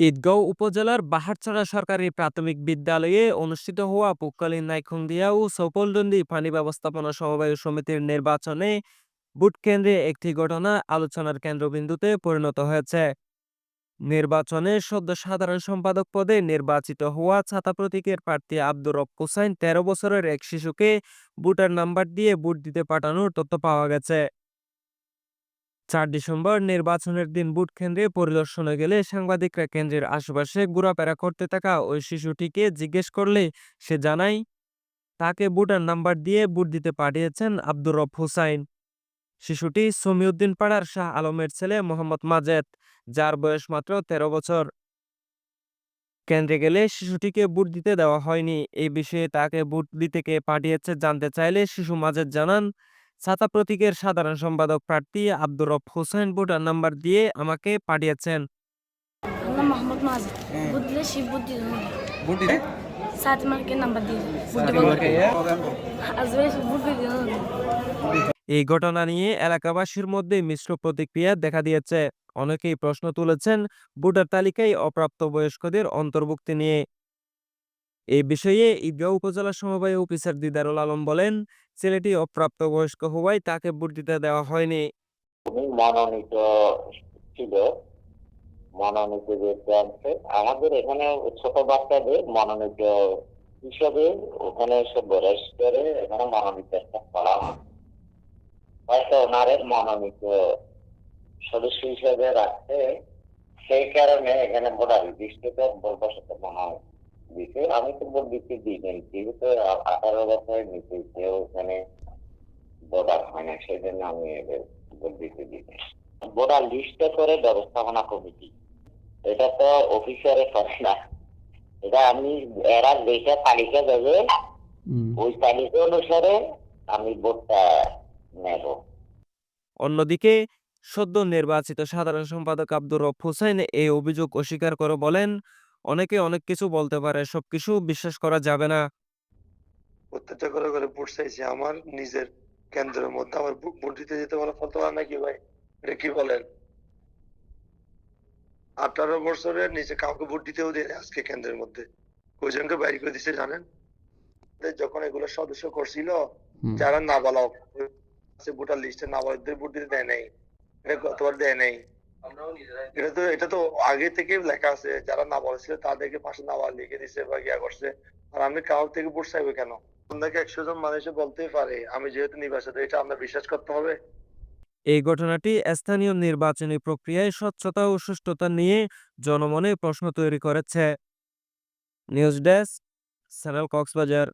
ঈদগাঁও উপজেলার বাহারছড়া সরকারি প্রাথমিক বিদ্যালয়ে অনুষ্ঠিত হওয়া পুক্কালীন নাইখুন্দিয়া ও সপলদন্দি পানি ব্যবস্থাপনা সমবায় সমিতির নির্বাচনে বুট কেন্দ্রে একটি ঘটনা আলোচনার কেন্দ্রবিন্দুতে পরিণত হয়েছে। নির্বাচনে সদ্য সাধারণ সম্পাদক পদে নির্বাচিত হওয়া ছাতা প্রতীকের প্রার্থী আব্দুর রব হোসাইন তেরো বছরের এক শিশুকে বুটার নাম্বার দিয়ে বুট দিতে পাঠানোর তথ্য পাওয়া গেছে। চার ডিসেম্বর নির্বাচনের দিন বুট কেন্দ্রে পরিদর্শনে গেলে সাংবাদিকরা কেন্দ্রের আশেপাশে ঘোরাফেরা করতে থাকা ওই শিশুটিকে জিজ্ঞেস করলে সে জানায়, তাকে বুটার নাম্বার দিয়ে বুট দিতে পাঠিয়েছেন আব্দুর রব হুসাইন। শিশুটি সমিউদ্দিন পাড়ার শাহ আলমের ছেলে মোহাম্মদ মাজেদ, যার বয়স মাত্র তেরো বছর। কেন্দ্রে গেলে শিশুটিকে বুট দিতে দেওয়া হয়নি। এই বিষয়ে তাকে বুট দিতে কে পাঠিয়েছে জানতে চাইলে শিশু মাজেদ জানান ছাতা প্রতীকের সাধারণ সম্পাদক প্রার্থী আব্দুর রব হোসেন ভোটার নাম্বার দিয়ে আমাকে পাঠিয়েছেন। বুদ্ধি দিয়ে এই ঘটনা নিয়ে এলাকাবাসীর মধ্যে মিশ্র প্রতিক্রিয়া দেখা দিয়েছে। অনেকেই প্রশ্ন তুলেছেন ভোটার তালিকায় অপ্রাপ্ত বয়স্কদের অন্তর্ভুক্তি নিয়ে। এই বিষয়ে ঈদগাঁও উপজেলা সমবায় অফিসার দিদারুল আলম বলেন, ছেলেটি অপ্রাপ্ত বয়স্ক হওয়ায় তাকে দিতে দেওয়া হয়নি। মনোনীত ছিল। মনোনীত আছে আমাদের এখানে ছোট বাচ্চাদের মনোনীত হিসেবে ওখানে সব রেজিস্টারে এখানে মনোনীত একটা করা হয়। হয়তো ওনারে মনোনীত সদস্য হিসেবে রাখতে সেই কারণে এখানে ভোটার লিস্টে বলবসত মনে হয় দিতে আমি তো ভোট দিতে দিই নাই যেহেতু আঠারো বছরের নিচে কেউ এখানে ভোটার হয় না সেই জন্য আমি এদের ভোট দিতে দিই। নাই। ভোটার লিস্টে করে ব্যবস্থাপনা কমিটি। এটা তো অফিসারে করে না। এটা আমি এরা যেটা তালিকা দেবে। ওই তালিকা অনুসারে আমি ভোটটা নেব। অন্যদিকে সদ্য নির্বাচিত সাধারণ সম্পাদক আব্দুর রব হোসেন এই অভিযোগ অস্বীকার করে বলেন অনেকে অনেক কিছু বলতে পারে সবকিছু বিশ্বাস করা যাবে না। অত্যাচার করে করে ভোট চাইছি। আমার নিজের কেন্দ্রের মধ্যে আমার ভোট দিতে যেতে বলা ফলতে পারে নাকি ভাই? এটা কি বলেন? আঠারো বছরের নিচে কাউকে ভোট দিতেও দেয় আজকে কেন্দ্রের মধ্যে। কয়জনকে বাইরে করে দিছে জানেন? যখন এগুলো সদস্য করছিল যারা নাবালক ভোটার লিস্টে নাবালকদের ভোট দিতে দেয় নাই এটা গতবার দেয় নাই। এটা তো এটা তো আগে থেকে লেখা আছে যারা নাবালক ছিল তাদেরকে পাশে লিখে দিছে বা ইয়া করছে। আর আমি থেকে ভোট চাইবে কেন? আপনাকে একশো জন মানুষে বলতেই পারে আমি যেহেতু নির্বাচিত এটা আমরা বিশ্বাস করতে হবে। এই ঘটনাটি স্থানীয় নির্বাচনী প্রক্রিয়ায় স্বচ্ছতা ও সুষ্ঠুতা নিয়ে জনমনে প্রশ্ন তৈরি করেছে। News desk channel Cox's Bazar.